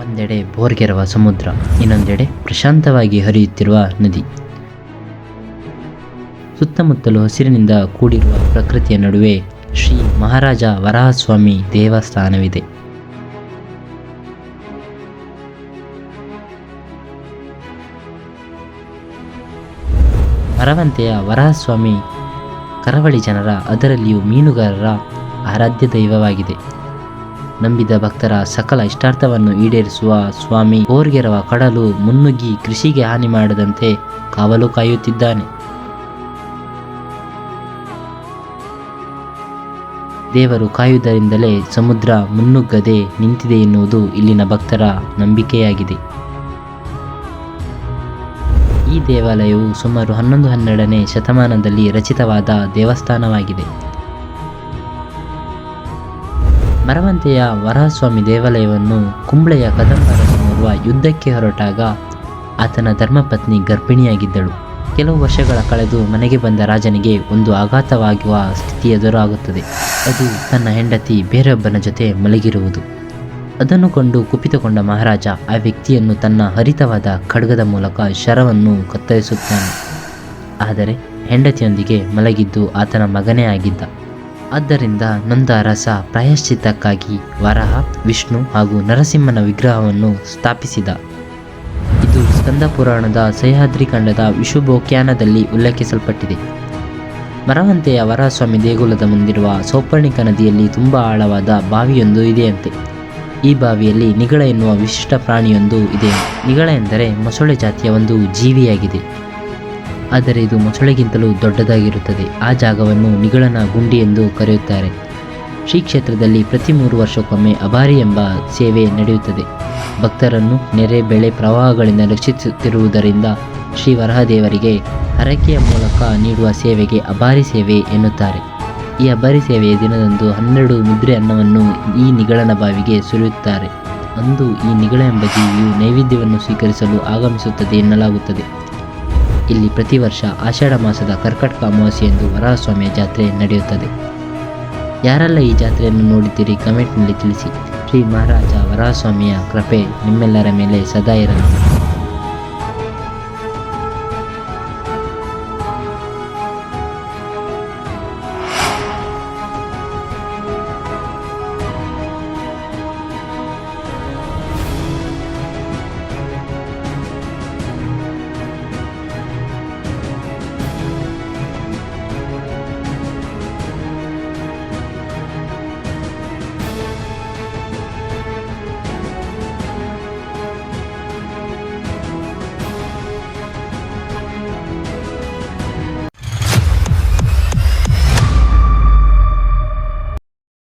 ಒಂದೆಡೆ ಬೋರ್ಗೆರವ ಸಮುದ್ರ, ಇನ್ನೊಂದೆಡೆ ಪ್ರಶಾಂತವಾಗಿ ಹರಿಯುತ್ತಿರುವ ನದಿ. ಸುತ್ತಮುತ್ತಲು ಹಸಿರಿನಿಂದ ಕೂಡಿರುವ ಪ್ರಕೃತಿಯ ನಡುವೆ ಶ್ರೀ ಮಹಾರಾಜ ವರಾಹಸ್ವಾಮಿ ದೇವಸ್ಥಾನವಿದೆ. ಮರವಂತೆಯ ವರಾಹಸ್ವಾಮಿ ಕರಾವಳಿ ಜನರ ಅದರಲ್ಲಿಯೂ ಮೀನುಗಾರರ ಆರಾಧ್ಯ ದೈವವಾಗಿದೆ. ನಂಬಿದ ಭಕ್ತರ ಸಕಲ ಇಷ್ಟಾರ್ಥವನ್ನು ಈಡೇರಿಸುವ ಸ್ವಾಮಿ ಬೋರ್ಗೆರವ ಕಡಲು ಮುನ್ನುಗ್ಗಿ ಕೃಷಿಗೆ ಹಾನಿ ಮಾಡದಂತೆ ಕಾವಲು ಕಾಯುತ್ತಿದ್ದಾನೆ. ದೇವರು ಕಾಯುವುದರಿಂದಲೇ ಸಮುದ್ರ ಮುನ್ನುಗ್ಗದೆ ನಿಂತಿದೆ ಎನ್ನುವುದು ಇಲ್ಲಿನ ಭಕ್ತರ ನಂಬಿಕೆಯಾಗಿದೆ. ಈ ದೇವಾಲಯವು ಸುಮಾರು ಹನ್ನೊಂದು ಹನ್ನೆರಡನೇ ಶತಮಾನದಲ್ಲಿ ರಚಿತವಾದ ದೇವಸ್ಥಾನವಾಗಿದೆ. ಮರವಂತೆಯ ವರಹಸ್ವಾಮಿ ದೇವಾಲಯವನ್ನು ಕುಂಬಳೆಯ ಕದಂಬರಸನೋರ್ವ ಯುದ್ಧಕ್ಕೆ ಹೊರಟಾಗ ಆತನ ಧರ್ಮಪತ್ನಿ ಗರ್ಭಿಣಿಯಾಗಿದ್ದಳು. ಕೆಲವು ವರ್ಷಗಳ ಕಳೆದು ಮನೆಗೆ ಬಂದ ರಾಜನಿಗೆ ಒಂದು ಆಘಾತವಾಗುವ ಸ್ಥಿತಿ ಎದುರಾಗುತ್ತದೆ. ಅದು ತನ್ನ ಹೆಂಡತಿ ಬೇರೊಬ್ಬನ ಜೊತೆ ಮಲಗಿರುವುದು. ಅದನ್ನು ಕಂಡು ಕುಪಿತಗೊಂಡ ಮಹಾರಾಜ ಆ ವ್ಯಕ್ತಿಯನ್ನು ತನ್ನ ಹರಿತವಾದ ಖಡ್ಗದ ಮೂಲಕ ಶರವನ್ನು ಕತ್ತರಿಸುತ್ತಾನೆ. ಆದರೆ ಹೆಂಡತಿಯೊಂದಿಗೆ ಮಲಗಿದ್ದು ಆತನ ಮಗನೇ ಆಗಿದ್ದ. ಆದ್ದರಿಂದ ನೊಂದ ರಸ ಪ್ರಾಯಶ್ಚಿತ್ತಕ್ಕಾಗಿ ವರಹ, ವಿಷ್ಣು ಹಾಗೂ ನರಸಿಂಹನ ವಿಗ್ರಹವನ್ನು ಸ್ಥಾಪಿಸಿದ. ಇದು ಸ್ಕಂದ ಪುರಾಣದ ಸಹ್ಯಾದ್ರಿ ಖಂಡದ ವಿಶುಭೋಖ್ಯಾನದಲ್ಲಿ ಉಲ್ಲೇಖಿಸಲ್ಪಟ್ಟಿದೆ. ಮರವಂತೆಯ ವರಸ್ವಾಮಿ ದೇಗುಲದ ಮುಂದಿರುವ ಸೋಪರ್ಣಿಕ ನದಿಯಲ್ಲಿ ತುಂಬ ಆಳವಾದ ಬಾವಿಯೊಂದು ಇದೆಯಂತೆ. ಈ ಬಾವಿಯಲ್ಲಿ ನಿಗಳ ಎನ್ನುವ ವಿಶಿಷ್ಟ ಪ್ರಾಣಿಯೊಂದು ಇದೆ. ನಿಗಳ ಎಂದರೆ ಮೊಸಳೆ ಜಾತಿಯ ಒಂದು ಜೀವಿಯಾಗಿದೆ. ಆದರೆ ಇದು ಮೊಸಳೆಗಿಂತಲೂ ದೊಡ್ಡದಾಗಿರುತ್ತದೆ. ಆ ಜಾಗವನ್ನು ನಿಗಳನ ಗುಂಡಿ ಎಂದು ಕರೆಯುತ್ತಾರೆ. ಶ್ರೀ ಕ್ಷೇತ್ರದಲ್ಲಿ ಪ್ರತಿ ಮೂರು ವರ್ಷಕ್ಕೊಮ್ಮೆ ಅಬಾರಿ ಎಂಬ ಸೇವೆ ನಡೆಯುತ್ತದೆ. ಭಕ್ತರನ್ನು ನೆರೆ ಬೆಳೆ ಪ್ರವಾಹಗಳಿಂದ ರಕ್ಷಿಸುತ್ತಿರುವುದರಿಂದ ಶ್ರೀ ವರಹದೇವರಿಗೆ ಹರಕೆಯ ಮೂಲಕ ನೀಡುವ ಸೇವೆಗೆ ಅಬಾರಿ ಸೇವೆ ಎನ್ನುತ್ತಾರೆ. ಈ ಅಬಾರಿ ಸೇವೆಯ ದಿನದಂದು ಹನ್ನೆರಡು ಮುದ್ರೆ ಅನ್ನವನ್ನು ಈ ನಿಗಳನ ಬಾವಿಗೆ ಸುರಿಯುತ್ತಾರೆ. ಅಂದು ಈ ನಿಗಳ ಎಂಬ ಜೀವಿಯು ನೈವೇದ್ಯವನ್ನು ಸ್ವೀಕರಿಸಲು ಆಗಮಿಸುತ್ತದೆ ಎನ್ನಲಾಗುತ್ತದೆ. ಇಲ್ಲಿ ಪ್ರತಿ ವರ್ಷ ಆಷಾಢ ಮಾಸದ ಕರ್ಕಟಕ ಅಮಾವಾಸ್ಯೆಯಂದು ವರಹಸ್ವಾಮಿಯ ಜಾತ್ರೆ ನಡೆಯುತ್ತದೆ. ಯಾರೆಲ್ಲ ಈ ಜಾತ್ರೆಯನ್ನು ನೋಡಿದ್ದೀರಿ ಕಮೆಂಟ್ನಲ್ಲಿ ತಿಳಿಸಿ. ಶ್ರೀ ಮಹಾರಾಜ ವರಹಸ್ವಾಮಿಯ ಕೃಪೆ ನಿಮ್ಮೆಲ್ಲರ ಮೇಲೆ ಸದಾ ಇರಲಿ.